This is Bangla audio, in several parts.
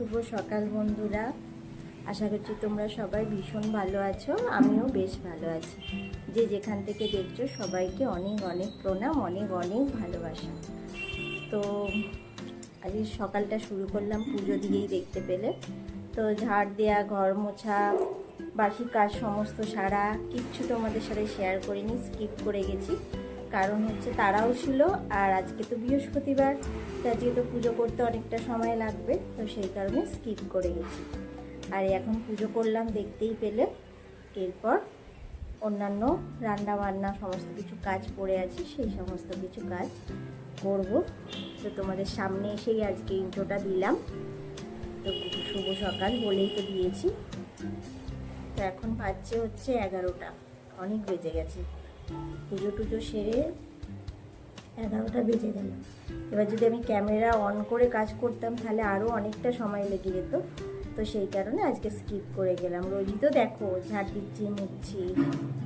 শুভ সকাল বন্ধুরা। আশা করছি তোমরা সবাই ভীষণ ভালো আছো, আমিও বেশ ভালো আছি। যে যেখান থেকে দেখছ সবাইকে অনেক অনেক প্রণাম, অনেক অনেক ভালোবাসা। তো আজ সকালটা শুরু করলাম পুজো দিয়েই দেখতে পেলে। তো ঝাড় দেয়া, ঘর মোছা, বাসি কাজ, সমস্ত সারা, কিচ্ছু তোমাদের সাথে শেয়ার করিনি স্কিপ করে গেছি। কারণ হচ্ছে তারাও ছিল আর আজকে তো বৃহস্পতিবার আজকে তো পুজো করতে অনেকটা সময় লাগবে, তো সেই কারণে স্কিপ করে গেছি। আর এখন পুজো করলাম দেখতেই পেলে, এরপর অন্যান্য রান্না বান্না সমস্ত কিছু কাজ পড়ে আছে, সেই সমস্ত কিছু কাজ করব। তো তোমাদের সামনে এসেই আজকে ইন্ট্রোটা দিলাম। তো শুভ সকাল বলেই তো দিয়েছি। তো এখন বাজছে হচ্ছে এগারোটা, অনেক বেজে গেছে। পুজো টুজো সেরে এগারোটা বেজে গেল। এবার যদি আমি ক্যামেরা অন করে কাজ করতাম, তাহলে আরও অনেকটা সময় লেগে যেত। তো সেই কারণে আজকে স্কিপ করে গেলাম। রোজই তো দেখো, ঝাড় দিচ্ছি, মুছছি,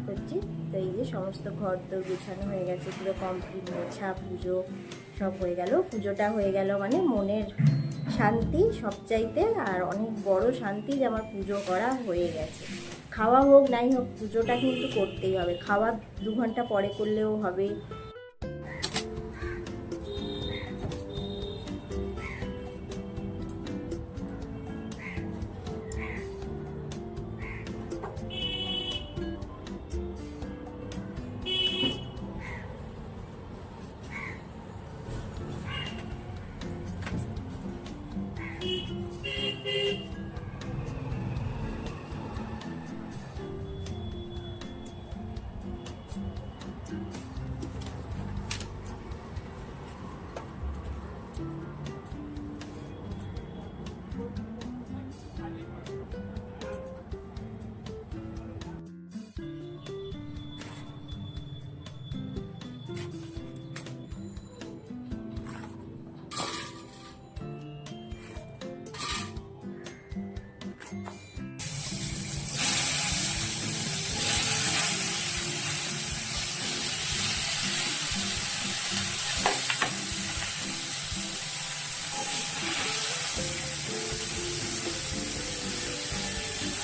করছি। তো এই যে সমস্ত ঘর তো গুছানো হয়ে গেছে, পুরো কমপ্লিট মোছা, পুজো সব হয়ে গেল। পুজোটা হয়ে গেল মানে মনের শান্তি সবচাইতে, আর অনেক বড় শান্তি যে আমার পুজো করা হয়ে গেছে। খাওয়া হোক নাই হোক পুজোটা কিন্তু করতেই হবে। খাওয়া দু ঘণ্টা পরে করলেও হবে।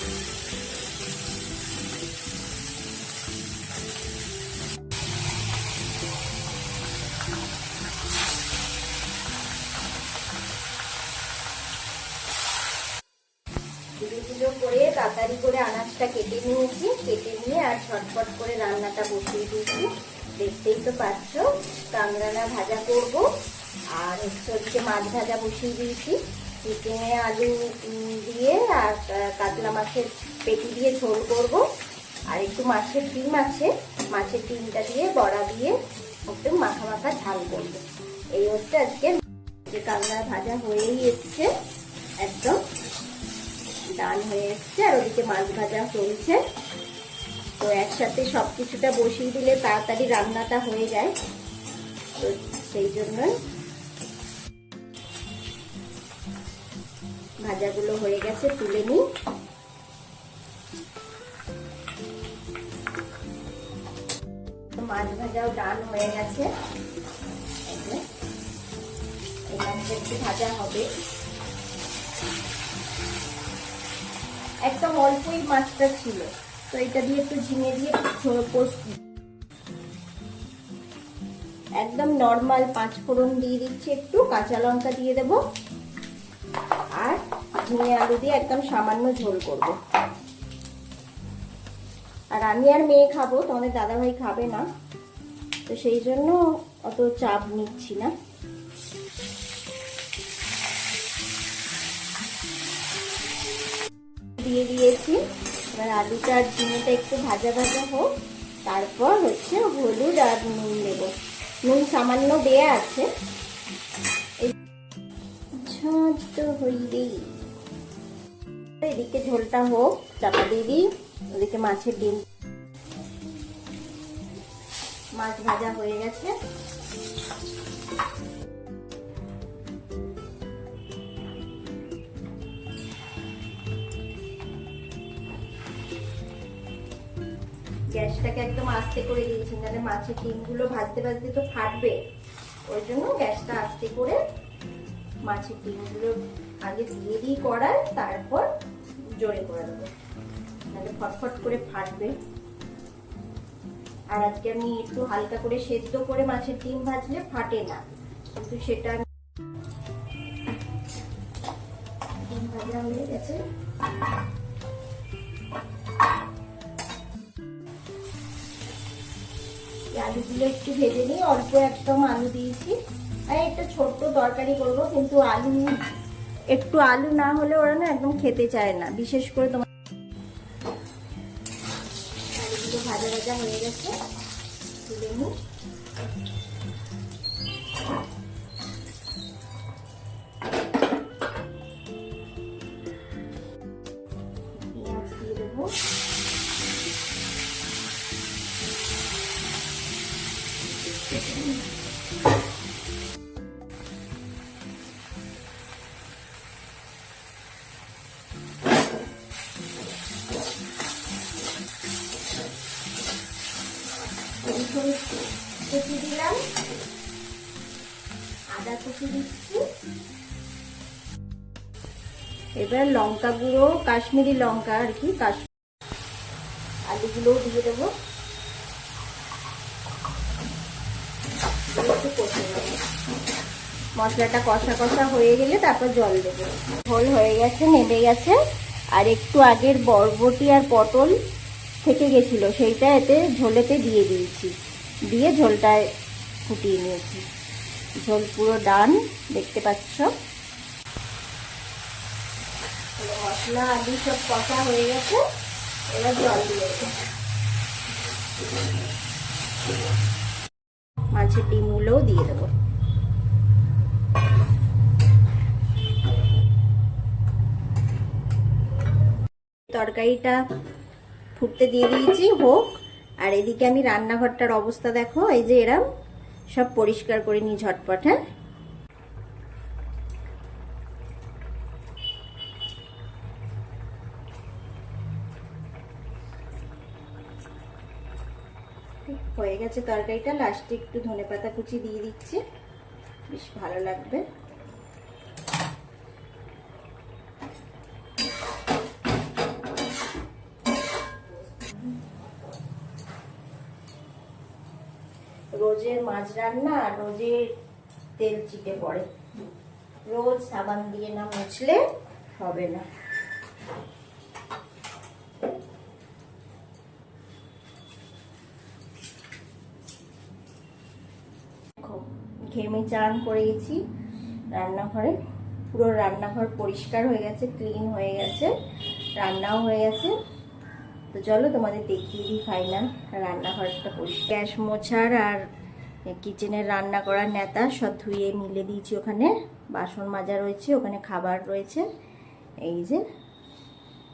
পুজো করে তাড়াতাড়ি করে আনাজটা কেটে নিয়েছি। কেটে নিয়ে আর ছটফট করে রান্নাটা বসিয়ে দিয়েছি। দেখতেই তো পাচ্ছ কাংরানা ভাজা করব। আর হচ্ছে মাছ ভাজা বসিয়ে দিয়েছি। চিকেনে আলু দিয়ে আর কাতলা মাছের পেটি দিয়ে ঝোল করব। আর একটু মাছের ডিম আছে, মাছের ডিমটা দিয়ে বড়া দিয়ে একটু মাখা মাখা ঝাল করব। এই হচ্ছে আজকে যে কাংড়া ভাজা হয়েই এসছে, একদম ডাল হয়ে এসছে আর ওদিকে মাছ ভাজা চলছে। তো একসাথে সব কিছুটা বসিয়ে দিলে তাড়াতাড়ি রান্নাটা হয়ে যায়। তো সেই জন্যই ভাজাগুলো হয়ে গেছে, তুলে নিই। মাছ ভাজাও ডান হয়ে গেছে। একটু ভাজা হবে। একদম অল্পই মাছটা ছিল, তো এটা দিয়ে একটু ঝিঙে দিয়ে পোস্ত একদম নর্মাল পাঁচ ফোড়ন দিয়ে দিচ্ছি, একটু কাঁচা লঙ্কা দিয়ে দেব। ঝিঙে আলু দিয়ে একদম সামান্য ঝোল করব। আর আমি আর মেয়ে খাব, তোমাদের দাদাভাই খাবে না। তো সেই জন্য অত চাপ নিচ্ছি না। দিয়ে দিয়েছি। এবার আলুটা আর ঝিঙেটা একটু ভাজা ভাজা হোক। তারপর হচ্ছে হলুদ আর নুন দেবো। নুন সামান্য দেয়া আছে। ঝাঁঝ তো হইলেই এদিকে ঝোলটা হোক, চাপা দিয়ে দিই। ওদিকে মাছের ডিম। মাছ ভাজা হয়ে গেছে। গ্যাসটাকে একদম আস্তে করে দিয়েছি, নাহলে মাছের ডিমগুলো ভাজতে ভাজতে তো ফাটবে। ওই জন্য গ্যাসটা আস্তে করে মাছের ডিমগুলো আগে দিয়ে দিই কড়ায় তারপর জোরে করে দেবো। নাহলে ফটফট করে ফাটবে। আর আজকে আমি একটু হালকা করে সেদ্ধ করে মাছের ডিম ভাজলে ফাটে না। কিন্তু সেটা ডিম ভাজা হয়ে গেছে। আলুগুলো একটু ভেজে নিই অল্প একদম আলু দিয়েছি। আর একটা ছোট্ট তরকারি করব, কিন্তু আলু একটু আলু না হলে ওরা না একদম খেতে চায় না। বিশেষ করে তোমার ভাজা ভাজা হয়ে গেছে। আদা কুচি দিচ্ছি। এবার লঙ্কা গুঁড়ো, কাশ্মীরি লঙ্কা আর কি কাশ আলুগুলোও দিয়ে দেবো। মশলাটা কষা কষা হয়ে গেলে তারপর জল দেবো। ঝোল হয়ে গেছে, নেমে গেছে। আর একটু আগের বরবটি আর পটল থেকে গেছিল, সেইটা এতে ঝোলেতে দিয়ে দিয়েছি। দিয়ে ঝোলটায় ফুটিয়ে নিয়েছি। ঝোল পুরো ডান, দেখতে পাচ্ছ। মশলা আলু সব কষা হয়ে গেছে। এবার জল দিয়ে মাছের ডিমগুলোও দিয়ে দেবো। তরকারিটা ফুটতে দিয়ে দিয়েছি, হোক। আর এদিকে আমি রান্নাঘরটার অবস্থা দেখো, এই যে এরম। সব পরিষ্কার করে নিই ঝটপট হ্যাঁ? হয়ে গেছে তরকারিটা, লাস্টে একটু ধনে পাতা কুচি দিয়ে দিচ্ছি। বেশ ভালো লাগবে। মাছ রান্না রোজের তেল চিটে পড়ে। রোজ সাবান দিয়ে না মুছলে হবে না। ঘেমে চান করে গেছি রান্নাঘরে। পুরো রান্নাঘর পরিষ্কার হয়ে গেছে, ক্লিন হয়ে গেছে, রান্নাও হয়ে গেছে। তো চলো তোমাদের দেখিয়ে দিই ফাইনাল রান্নাঘরটা পরিষ্কার। গ্যাস মোছার আর কিচেনের রান্না করার নেতা সব ধুয়ে মিলে দিয়েছি ওখানে। বাসন মাজা রয়েছে, ওখানে খাবার রয়েছে। এই যে,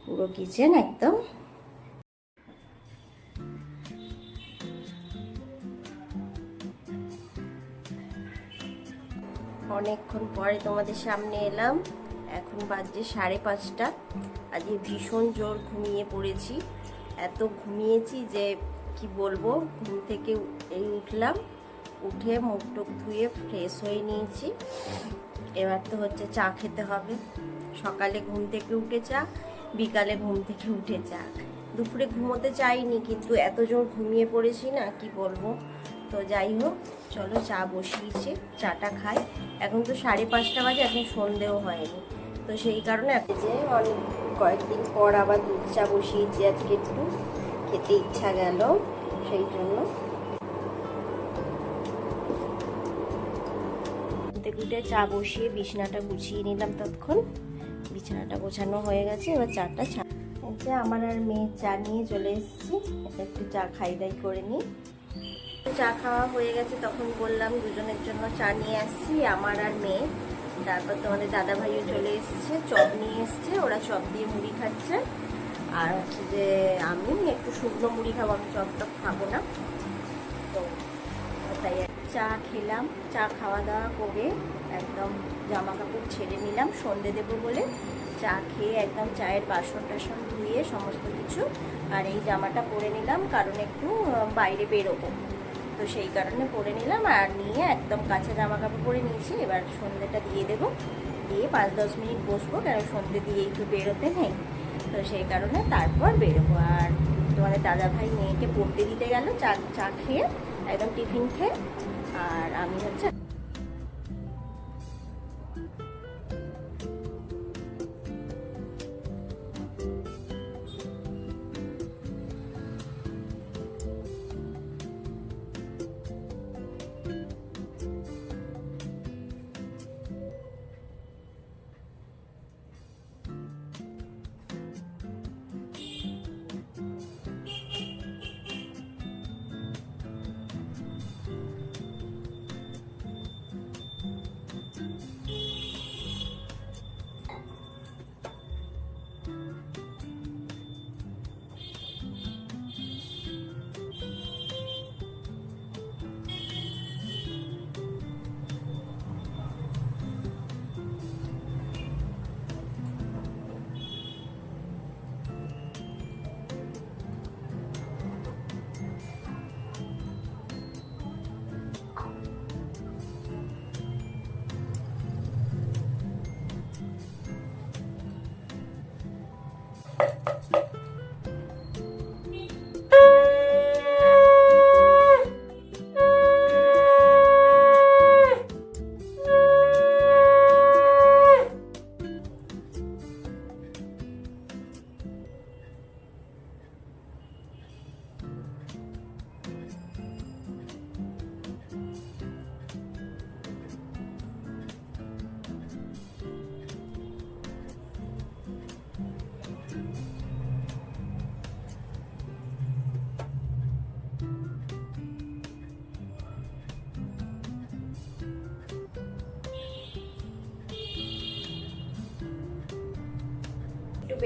পুরো কিচেন একদম। অনেকক্ষণ পরে তোমাদের সামনে এলাম। এখন বাজছে সাড়ে পাঁচটা। আজকে ভীষণ জোর ঘুমিয়ে পড়েছি। এত ঘুমিয়েছি যে, কি বলব, ঘুম থেকে এই উঠলাম। উঠে মুখ টুক ধুয়ে ফ্রেশ হয়ে নিয়েছি। এবার তো হচ্ছে চা খেতে হবে। সকালে ঘুম থেকে উঠে চা, বিকালে ঘুম থেকে উঠে চা। দুপুরে ঘুমোতে চাইনি, কিন্তু এত জোর ঘুমিয়ে পড়েছি না, কি বলব? তো যাই হোক, চলো চা বসিয়েছি, চাটা খাই। এখন তো সাড়ে পাঁচটা বাজে, এখন সন্ধেও হয়নি। তো সেই কারণে যে অনেক কয়েকদিন পর আবার দুধ চা বসিয়েছি আজকে একটু। খেতে ইচ্ছা গেল, সেই জন্য গুটে চা বসিয়ে বিছানাটা গুছিয়ে নিলাম তৎক্ষণ বিছানাটা গোছানো হয়ে গেছে, এবার চাটা ছা যে আমার আর মেয়ে চা নিয়ে চলে এসেছি একটু চা খাই দাই করে নিই। চা খাওয়া হয়ে গেছে, তখন বললাম দুজনের জন্য চা নিয়ে আসছি, আমার আর মেয়ে তারপর তোমাদের দাদা ভাইও চলে এসছে, চপ নিয়ে এসছে, ওরা চপ দিয়ে মুড়ি খাচ্ছে। আর হচ্ছে যে আমি একটু শুকনো মুড়ি খাব, আমি চপ টপ খাব না। তো তাই চা খেলাম, চা খাওয়া দাওয়া করে একদম জামা কাপড় ছেড়ে নিলাম, সন্ধে দেবো বলে। চা খেয়ে একদম চায়ের বাসন টাসন ধুয়ে সমস্ত কিছু আর এই জামাটা পরে নিলাম, কারণ একটু বাইরে বেরোবো। তো সেই কারণে পরে নিলাম আর নিয়ে একদম কাঁচা জামা কাপড় পরে নিয়েছি। এবার সন্ধ্যেটা দিয়ে দেবো। দিয়ে পাঁচ দশ মিনিট বসবো কারণ সন্ধ্যে দিয়ে একটু বেরোতে নেই। তো সেই কারণে তারপর বেরোবো। আর তোমাদের দাদা ভাই মেয়েকে পড়তে দিতে গেল, চা চা খেয়ে একদম টিফিন খেয়ে আর আমি হচ্ছে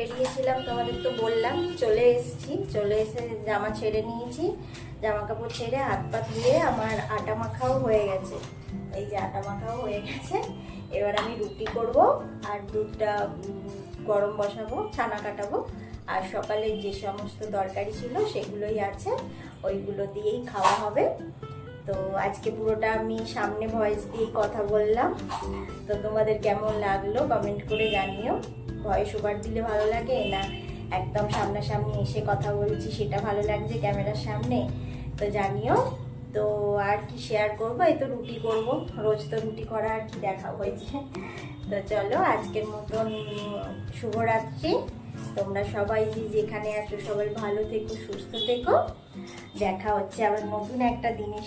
বেরিয়েছিলাম, তোমাদের তো বললাম, চলে এসেছি। চলে এসে জামা ছেড়ে নিয়েছি। জামা কাপড় ছেড়ে হাত পা ধুয়ে আমার আটা মাখাও হয়ে গেছে। এই যে আটা মাখাও হয়ে গেছে। এবার আমি রুটি করব আর দুধটা গরম বসাবো, ছানা কাটাবো। আর সকালে যে সমস্ত দরকারি ছিল সেগুলোই আছে, ওইগুলো দিয়েই খাওয়া হবে। তো আজকে পুরোটা আমি সামনে ভয়েস দিয়ে কথা বললাম। তো তোমাদের কেমন লাগল কমেন্ট করে জানিও। ভয়েস ওভার দিলে ভালো লাগে না? একদম সামনাসামনি এসে কথা বলছি, সেটা ভালো লাগছে ক্যামেরার সামনে? তো জানিও, তো আর কি শেয়ার করব? এই তো রুটি করব। রোজ তো রুটি করা আর কি দেখা হয়েছে তো চলো, আজকের মতন শুভরাত্রি। তোমরা সবাই যে যেখানে আছো, সবাই ভালো থেকো, সুস্থ থেকো। দেখা হচ্ছে আবার নতুন একটা দিনের